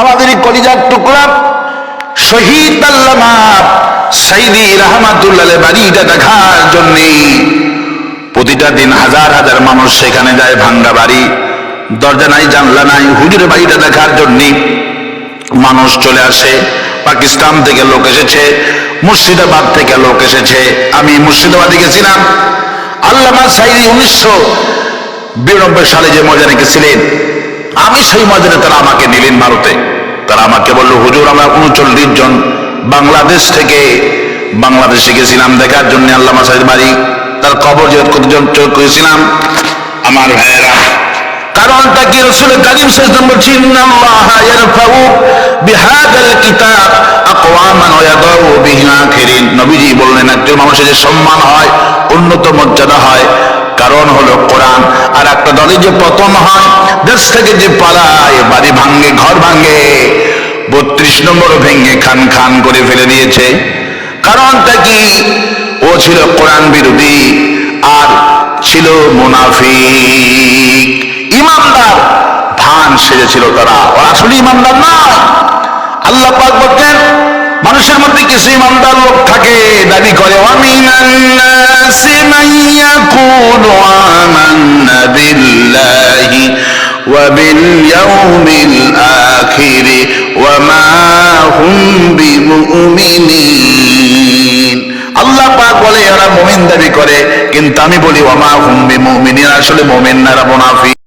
আমাদের কলিজার টুকরা, শহীদ আল্লামা সাইদি রহমাতুল্লাহ বাড়িটা দেখার জন্যে। প্রতিটা দিন হাজার হাজার মানুষ সেখানে যায়, ভাঙ্গা বাড়ি, দরজা নাই, জানলা নাই, হুজুরের বাড়িটা দেখার জন্যে মানুষ চলে আসে। পাকিস্তান থেকে লোক এসেছে, মুর্শিদাবাদ থেকে লোক এসেছে। আমি মুর্শিদাবাদে গেছিলাম। আল্লামা সাইদি উনিশশো বিরানব্বই সালে যে মজা রেখেছিলেন সেই মজারে তারা আমাকে নিলেন ভারতে। তারা আমাকে বলল, হুজুর, আমরা উনচল্লিশ জন বাংলাদেশ থেকে, বাংলাদেশে গেছিলাম দেখার জন্য আল্লামা সাইদ বাড়ি। তার কবর যে কতজন চোখ করেছিলাম। আমার ভাইয়েরা নবীজি বললেন, একজন মানুষের যে সম্মান হয় মর্যাদা হয়, কারণ হলো কোরআন। আর একটা দলে যে পতন হয় দেশ থেকে যে পালায়, বাড়ি ভাঙ্গে ঘর ভাঙ্গে বত্রিশ নম্বর ভেঙ্গে খান খান করে ফেলে দিয়েছে। কারণটা কি? ও ছিল কোরআন বিরোধী, আর ছিল মুনাফিক। ইমানদার, ধান সেজেছিল তারা। ওরা আসলে ইমানদার না। আল্লাহ পাক বলতেন, মানুষের মধ্যে কিছু ইমানদার লোক থাকে, দাবি করে ওয়ামিনান ওয়া الآخر وما هم বিমুমিনিন আল্লাহ পাক বলে, এরা মুমিন দাবি করে, কিন্তু আমি বলি ওমা হুম বিমুমিনিন আসলে মুমিন না মুনাফিক।